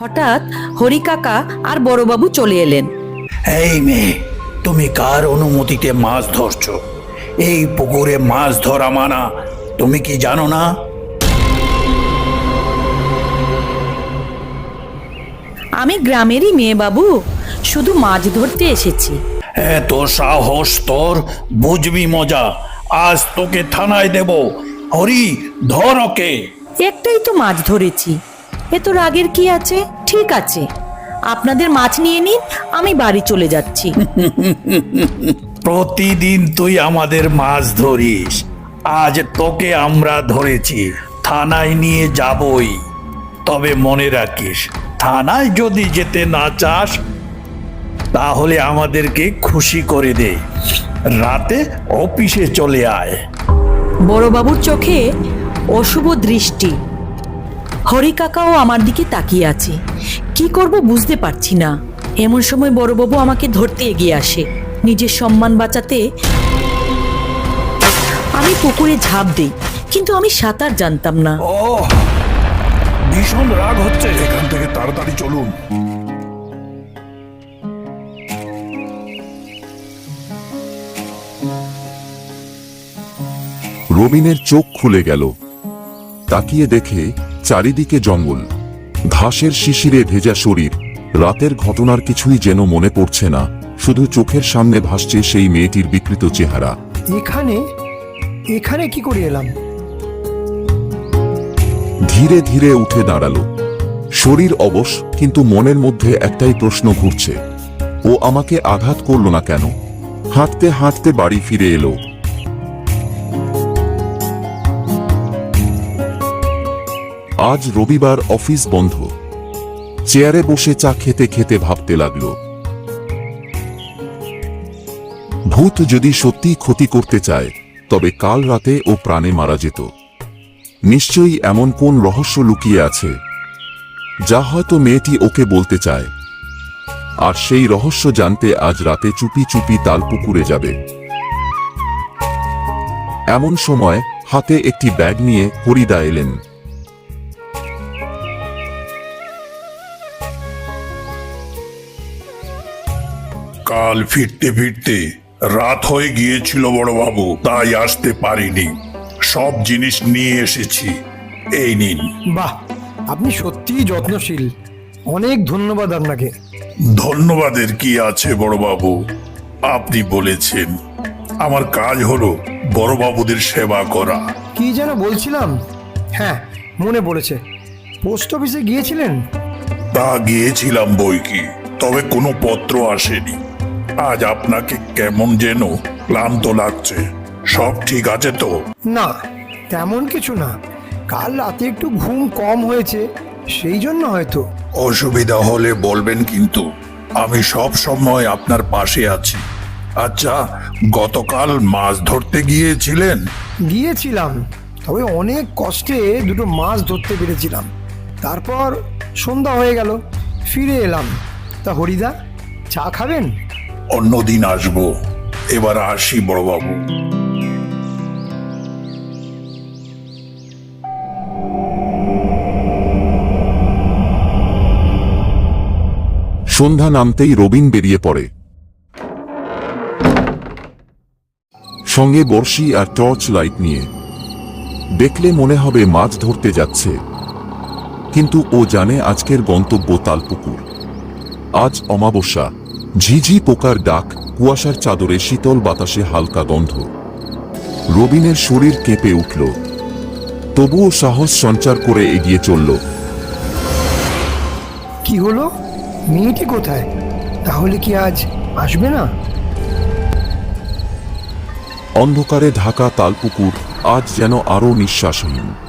হঠাৎ হরি কাকা আর বড়বাবু চলে এলেন। এই মেয়ে তুমি কার অনুমতিতে মাছ ধরছো? এই পুকুরে মাছ ধরা মানা তুমি কি জানো না? আমি গ্রামেরই মেয়ে বাবু শুধু মাছ ধরতে এসেছি। এত সাহস তোর বুঝবি মজা আজ তোকে থানায় দেব। হরি ধর ওকে। একটাই তো মাছ ধরেছি এ তো রাগের কি আছে? ঠিক আছে। আপনাদের মাছ নিয়ে নিন আমি বাড়ি চলে যাচ্ছি। প্রতিদিন তুই আমাদের মাছ ধরিস। আজ তোকে আমরা ধরেছি। থানায় নিয়ে যাবই। তবে মনে রাখিস থানায় যদি যেতে না চাস তাহলে আমাদেরকে খুশি করে দে। রাতে অফিসে চলে আয়। বড়বাবুর চোখে অশুভ দৃষ্টি। হরি কাকাও আমার দিকে তাকিয়ে আছে। কি করব বুঝতে পারছি না। এমন সময় বড়বাবু আমাকে ধরতে এগিয়ে আসে। নিজের সম্মান বাঁচাতে আমি পুকুরে ঝাঁপ দিই কিন্তু আমি সাঁতার জানতাম না। ও ভীষণ রাগ হচ্ছে। এখান থেকে তাড়াতাড়ি চলুন। রবিনের চোখ খুলে গেল। তাকিয়ে দেখে চারিদিকে জঙ্গল। ঘাসের শিশিরে ভেজা শরীর। রাতের ঘটনার কিছুই যেন মনে পড়ছে না। শুধু চোখের সামনে ভাসছে সেই মেয়েটির বিকৃত চেহারা। এখানে? এখানে কি করে এলাম? ধীরে ধীরে উঠে দাঁড়াল। শরীর অবশ কিন্তু মনের মধ্যে একটাই প্রশ্ন ঘুরছে। ও আমাকে আঘাত করল না কেন? হাঁটতে হাঁটতে বাড়ি ফিরে এলো। আজ রবিবার অফিস বন্ধ। চেয়ারে বসে চা খেতে খেতে ভাবতে লাগল। ভূত যদি সত্যি ক্ষতি করতে চায়, তবে কাল রাতে ও প্রাণে মারা যেত। নিশ্চয়ই এমন কোন রহস্য লুকিয়ে আছে, যা হয়তো মেয়েটি ওকে বলতে চায়। আর সেই রহস্য জানতে আজ রাতে চুপি চুপি তাল পুকুরে যাবে। এমন সময় হাতে একটি ব্যাগ নিয়ে হরিদা এলেন। কাল ফিরতে ফিরতে রাত হয়ে গিয়েছিল বড়বাবু তাই আসতে পারিনি। সব জিনিস নিয়ে এসেছি। এই নিন। বাহ আপনি সত্যিই যত্নশীল। অনেক ধন্যবাদ আপনাকে। ধন্যবাদের কি আছে বড়বাবু? আপনি বলেছেন আমার কাজ হলো বড়বাবুদের সেবা করা। কি যেন বলছিলাম? হ্যাঁ মনে পড়েছে। পোস্ট অফিসে গিয়েছিলেন? তা গিয়েছিলাম বই কি তবে কোনো পত্র আসেনি। আজ আপনাকে কেমন যেন ক্লান্ত লাগছে। সব ঠিক আছে তো? না তেমন কিছু না। কাল রাতে একটু ঘুম কম হয়েছে সেই জন্য হয়তো। অসুবিধা হলে বলবেন কিন্তু আমি সব সময় আপনার পাশে আছি। আচ্ছা গতকাল মাছ ধরতে গিয়েছিলেন? গিয়েছিলাম তবে অনেক কষ্টে দুটো মাছ ধরতে পেরেছিলাম। তারপর সন্ধ্যা হয়ে গেল ফিরে এলাম। তা হরিদা চা খাবেন? অন্যদিন আসব। এবার আসি বড়বাবু। সন্ধ্যা নামতেই রবিন বেরিয়ে পড়ে। সঙ্গে বর্ষি আর টর্চ লাইট নিয়ে। দেখলে মনে হবে মাছ ধরতে যাচ্ছে। কিন্তু ও জানে আজকের গন্তব্য তালপুকুর। আজ অমাবস্যা। ঝিঝি পোকার ডাক কুয়াশার চাদরে শীতল বাতাসে হালকা গন্ধ। রবিনের শরীর কেঁপে উঠল। তবুও সাহস সঞ্চার করে এগিয়ে চলল। কি হলো? মেয়েটি কোথায়? তাহলে কি আজ আসবে না? অন্ধকারে ঢাকা তালপুকুর আজ যেন আরও নিঃশ্বাসহীন।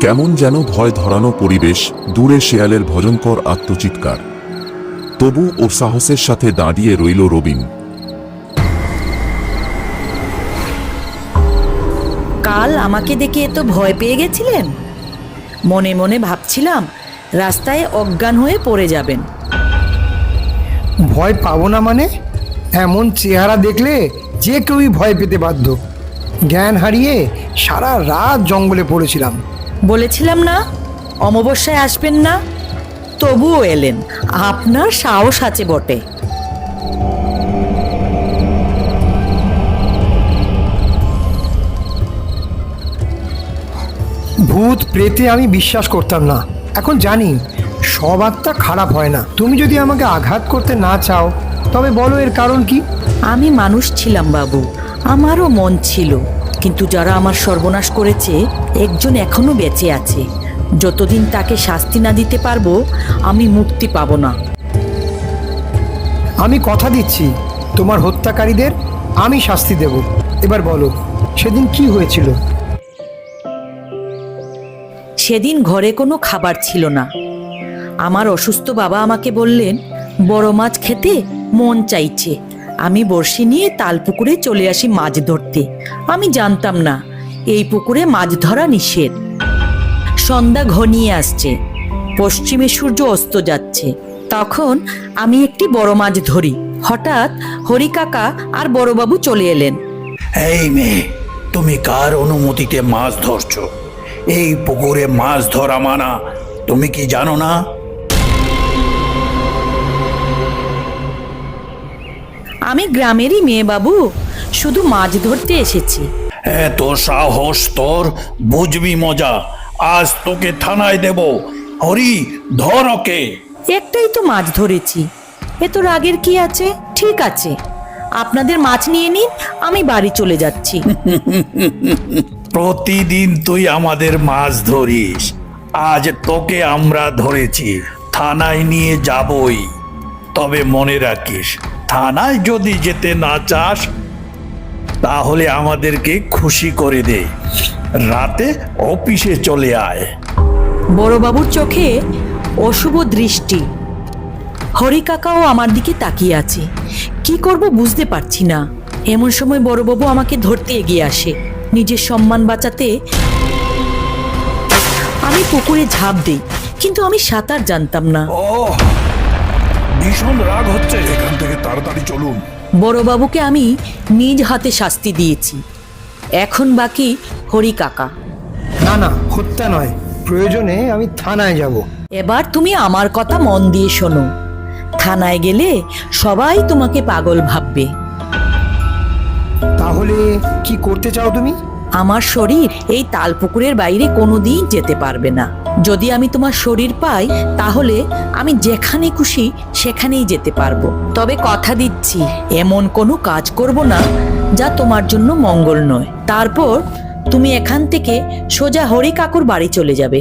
কেমন যেন ভয় ধরানো পরিবেশ দূরে শেয়ালের ভজনকর আত্মচিৎকার। তবু ও সাহসের সাথে দাঁড়িয়ে রইল রবিন। কাল আমাকে দেখে এত ভয় পেয়ে গেছিলেন? মনে মনে ভাবছিলাম রাস্তায় অজ্ঞান হয়ে পড়ে যাবেন। ভয় পাবো না মানে? এমন চেহারা দেখলে যে কেউই ভয় পেতে বাধ্য। জ্ঞান হারিয়ে সারা রাত জঙ্গলে পড়েছিলাম। বলেছিলাম না অমাবস্যায় আসবেন না তবুও এলেন। আপনার সাহস আছে বটে। ভূত প্রেতে আমি বিশ্বাস করতাম না। এখন জানি সব আত্মা খারাপ হয় না। তুমি যদি আমাকে আঘাত করতে না চাও তবে বলো এর কারণ কি? আমি মানুষ ছিলাম বাবু আমারও মন ছিল। কিন্তু যারা আমার সর্বনাশ করেছে একজন এখনও বেঁচে আছে। যতদিন তাকে শাস্তি না দিতে পারব আমি মুক্তি পাব না। আমি কথা দিচ্ছি। তোমার হত্যাকারীদের আমি শাস্তি দেব। এবার বলো সেদিন কি হয়েছিল? সেদিন ঘরে কোনো খাবার ছিল না। আমার অসুস্থ বাবা আমাকে বললেন বড় মাছ খেতে মন চাইছে। আমি বড়শি নিয়ে তাল পুকুরে চলে আসি মাছ ধরতে। আমি জানতাম না, এই পুকুরে মাছ ধরা নিষেধ। সন্ধ্যা ঘনিয়ে আসছে, পশ্চিমে সূর্য অস্ত যাচ্ছে। তখন আমি একটি বড় মাছ ধরি। হঠাৎ হরি কাকা আর বড়বাবু চলে এলেন। এই মেয়ে, তুমি কার অনুমতিতে মাছ ধরছো? এই পুকুরে মাছ ধরা মানা, তুমি কি জানো না? আমি গ্রামেরই মেয়ে বাবু। শুধু মাছ ধরতে এসেছি। এত সাহস তোর বুঝবি মজা। আজ তোকে থানায় দেব। হরি ধর ওকে। একটাই তো মাছ ধরেছি। এ তো রাগের কি আছে? ঠিক আছে। আপনাদের মাছ নিয়ে নিন আমি বাড়ি চলে যাচ্ছি। প্রতিদিন তুই আমাদের মাছ ধরিস। আজ তোকে আমরা ধরেছি। থানায় নিয়ে যাবই। তবে মনে রাখিস থানায় যদি যেতে না চাস তাহলে আমাদেরকে খুশি করে দে। রাতে অফিসে চলে আয়। বড়বাবুর চোখে অশুভ দৃষ্টি। হরি কাকাও আমার দিকে তাকিয়ে আছে। কি করব বুঝতে পারছি না। এমন সময় বড়বাবু আমাকে ধরতে এগিয়ে আসে। নিজের সম্মান বাঁচাতে আমি পুকুরে ঝাঁপ দিই কিন্তু আমি সাঁতার জানতাম না। ও ভীষণ রাগ হচ্ছে। এখান থেকে তাড়াতাড়ি চলুন। বড়বাবুকে আমি নিজ হাতে শাস্তি দিয়েছি। এখন বাকি হরি কাকা। না না হত্যা নয়। প্রয়োজনে আমি থানায় যাব। এবার তুমি আমার কথা মন দিয়ে শোনো। থানায় গেলে সবাই তোমাকে পাগল ভাববে। তাহলে কি করতে চাও তুমি? আমার শরীর এই তালপুকুরের বাইরে কোনোদিন যেতে পারবে না। যদি আমি তোমার শরীর পাই, তাহলে আমি যেখানে খুশি সেখানেই যেতে পারব। তবে কথা দিচ্ছি, এমন কোনো কাজ করব না যা তোমার জন্য মঙ্গল নয়। তারপর তুমি এখান থেকে সোজা হরি কাকুর বাড়ি চলে যাবে।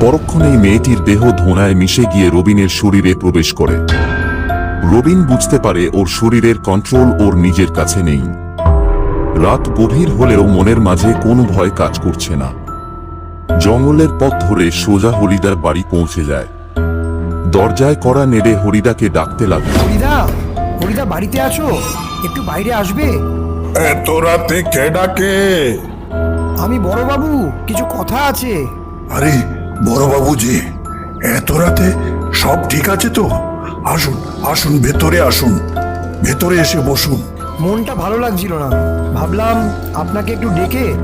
পরক্ষণেই মেয়েটির দেহ ধোঁয়ায় মিশে গিয়ে রবিনের শরীরে প্রবেশ করে। রবিন বুঝতে পারে ওর শরীরের কন্ট্রোল ওর নিজের কাছে নেই। রাত গভীর হলেও মনের মাঝে কোনো ভয় কাজ করছে না। জঙ্গলের পথ ধরে সোজা হরিদার বাড়ি পৌঁছে যায়। দরজায় করা নেড়ে হরিদাকে ডাকতে লাগল। হরিদা হরিদা বাড়িতে আছো? একটু বাইরে আসবে? এত রাতে কে ডাকে? আমি বড় বাবু কিছু কথা আছে। আরে বড়বাবু যে এত রাতে সব ঠিক আছে তো? আসুন আসুন ভেতরে আসুন। ভেতরে এসে বসুন। মনটা ভালো লাগছিল না। ভাবলাম আপনাকে একটু ডেকে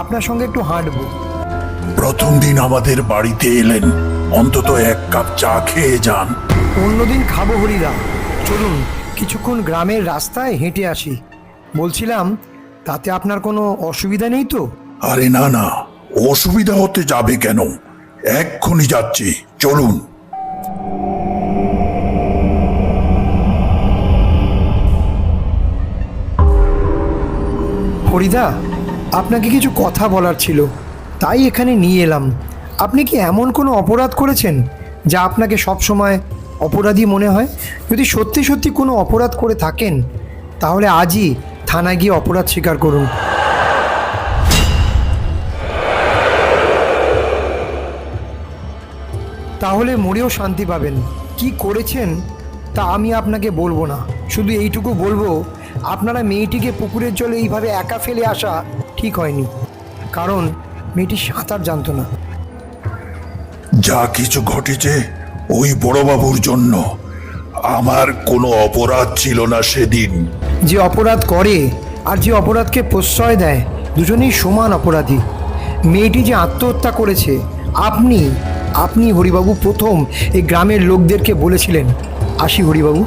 আপনার সঙ্গে একটু হাঁটবো। প্রথম দিন আমাদের বাড়িতে এলেন। অন্তত এক কাপ চা খেয়ে যান। অন্যদিন খাব হরিদা। চলুন কিছুক্ষণ গ্রামের রাস্তায় হেঁটে আসি। বলছিলাম তাতে আপনার কোনো অসুবিধা নেই তো? আরে না না। অসুবিধা হতে যাবে কেন? এক্ষুনি যাচ্ছি। চলুন। হরিদা আপনাকে কিছু কথা বলার ছিল। তাই এখানে নিয়ে এলাম। আপনি কি এমন কোনো অপরাধ করেছেন, যা আপনাকে সবসময় অপরাধী মনে হয়? যদি সত্যি সত্যি কোনো অপরাধ করে থাকেন, তাহলে আজই থানায় গিয়ে অপরাধ স্বীকার করুন। তাহলে মরেও শান্তি পাবেন। কি করেছেন, তা আমি আপনাকে বলব না। শুধু এইটুকু বলব আপনারা মেয়েটিকে পুকুরের জলে এইভাবে একা ফেলে আসা ঠিক হয়নি। কারণ মেয়েটি সাঁতার জানতো না। যা কিছু ঘটেছে ওই বড়বাবুর জন্য। আমার কোনো অপরাধ ছিল না সেদিন। যে অপরাধ করে আর যে অপরাধকে প্রশ্রয় দেয় দুজনেই সমান অপরাধী। মেয়েটি যে আত্মহত্যা করেছে আপনি আপনি হরিবাবু প্রথম এই গ্রামের লোকদেরকে বলেছিলেন। আসি হরিবাবু।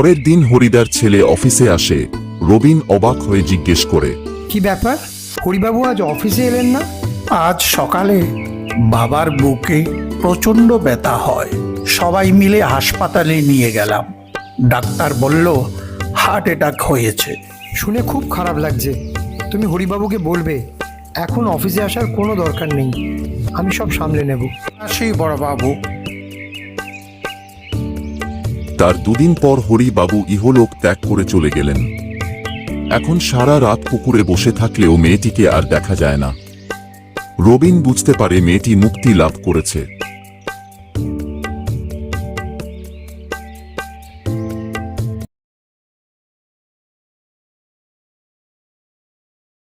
পরের দিন হরিদার ছেলে অফিসে আসে। রবিন অবাক হয়ে জিজ্ঞেস করে কি ব্যাপার? হরিবাবু আজ অফিসে এলেন না? আজ সকালে বাবার বুকে প্রচণ্ড ব্যথা হয়। সবাই মিলে হাসপাতালে নিয়ে গেলাম। ডাক্তার বলল হার্ট অ্যাটাক হয়েছে। শুনে খুব খারাপ লাগছে। তুমি হরিবাবুকে বলবে এখন অফিসে আসার কোনো দরকার নেই। আমি সব সামলে নেব। আসি বড়বাবু। তার দুদিন পর হরিবাবু ইহলোক ত্যাগ করে চলে গেলেন। এখন সারা রাত পুকুরে বসে থাকলেও মেয়েটিকে আর দেখা যায় না। রবিন বুঝতে পারে মেয়েটি মুক্তি লাভ করেছে।